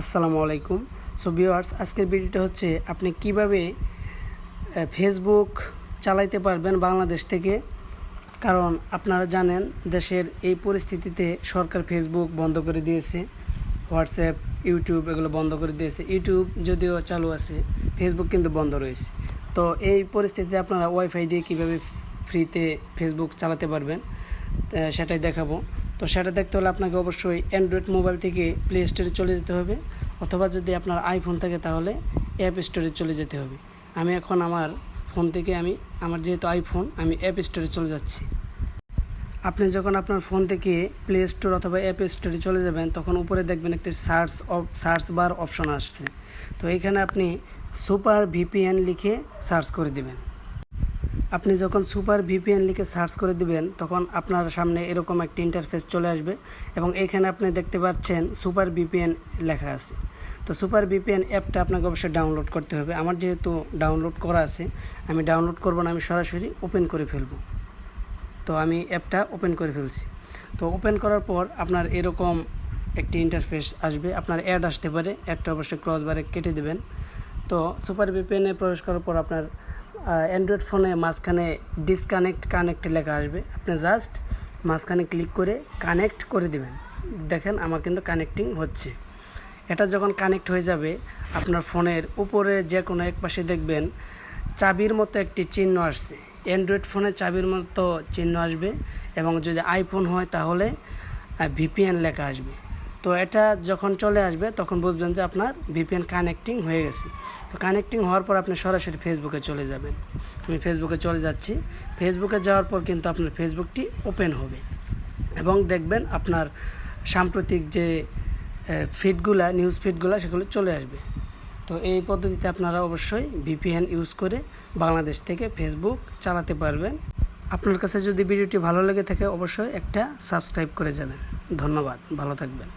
আসসালামু আলাইকুম। So viewers আজকের ভিডিওটা হচ্ছে আপনি কীভাবে ফেসবুক চালাইতে পারবেন বাংলাদেশ থেকে? কারণ আপনারা জানেন, দেশের এই পরিস্থিতিতে সরকার ফেসবুক বন্ধ করে দিয়েছে হোয়াটসঅ্যাপ ইউটিউব এগুলো বন্ধ করে দিয়েছে। ইউটিউব যদিও চালু আছে ফেসবুক কিন্তু বন্ধ রয়েছে। তো এই পরিস্থিতিতে আপনারা ওয়াইফাই দিয়ে কীভাবে ফ্রিতে ফেসবুক চালাতে পারবেন সেটাই দেখাবো। তো সেটা দেখতে হলে আপনাকে অবশ্যই অ্যান্ড্রয়েড মোবাইল থেকে প্লে স্টোরে চলে যেতে হবে। অথবা যদি আপনার আইফোন থাকে তাহলে অ্যাপ স্টোরে চলে যেতে হবে। আমি এখন আমার ফোন থেকে আমি, আমার যেহেতু আইফোন আমি অ্যাপ স্টোরে চলে যাচ্ছি। আপনি যখন আপনার ফোন থেকে প্লে স্টোর অথবা অ্যাপ স্টোরে চলে যাবেন, তখন উপরে দেখবেন একটি সার্চ সার্চ বার অপশন আসছে। তো এখানে আপনি সুপার ভিপিএন লিখে সার্চ করে দিবেন। আপনি যখন সুপার ভিপিএন লিখে সার্চ করে দিবেন, তখন আপনার সামনে এরকম একটি ইন্টারফেস চলে আসবে এবং এখানে আপনি দেখতে পাচ্ছেন সুপার ভিপিএন লেখা আছে। তো সুপার ভিপিএন অ্যাপটা আপনাকে অবশ্যই ডাউনলোড করতে হবে। আমার যেহেতু ডাউনলোড করা আছে, আমি ডাউনলোড করব না, আমি সরাসরি ওপেন করে ফেলব। তো আমি অ্যাপটা ওপেন করে ফেলছি। তো ওপেন করার পর আপনার এরকম একটি ইন্টারফেস আসবে। আপনার অ্যাড আসতে পারে। অ্যাডটা অবশ্যই ক্রস বারে কেটে দেবেন। তো সুপার ভিপিএনে প্রবেশ করার পর আপনার অ্যান্ড্রয়েড ফোনে মাঝখানে ডিসকানেক্ট কানেক্ট লেখা আসবে। আপনি জাস্ট মাঝখানে ক্লিক করে কানেক্ট করে দিবেন। দেখেন আমার কিন্তু কানেক্টিং হচ্ছে। এটা যখন কানেক্ট হয়ে যাবে, আপনার ফোনের উপরে যে কোনো এক পাশে দেখবেন, চাবির মতো একটি চিহ্ন আসছে। অ্যান্ড্রয়েড ফোনে চাবির মতো চিহ্ন আসবে এবং যদি আইফোন হয় তাহলে ভিপিএন লেখা আসবে। তো এটা যখন চলে আসবে, তখন বুঝবেন যে আপনার ভিপিএন কানেক্টিং হয়ে গেছে। তো কানেক্টিং হওয়ার পর আপনি সরাসরি ফেসবুকে চলে যাবেন। আমি ফেসবুকে চলে যাচ্ছি। ফেসবুকে যাওয়ার পর কিন্তু আপনার ফেসবুকটি ওপেন হবে। এবং দেখবেন আপনার সাম্প্রতিক যে ফিডগুলা নিউজ ফিডগুলা সেগুলো চলে আসবে। তো এই পদ্ধতিতে আপনারা অবশ্যই ভিপিএন ইউজ করে বাংলাদেশ থেকে ফেসবুক চালাতে পারবেন। আপনার কাছে যদি ভিডিওটি ভালো লেগে থাকে, অবশ্যই একটা সাবস্ক্রাইব করে যাবেন। ধন্যবাদ ভালো থাকবেন।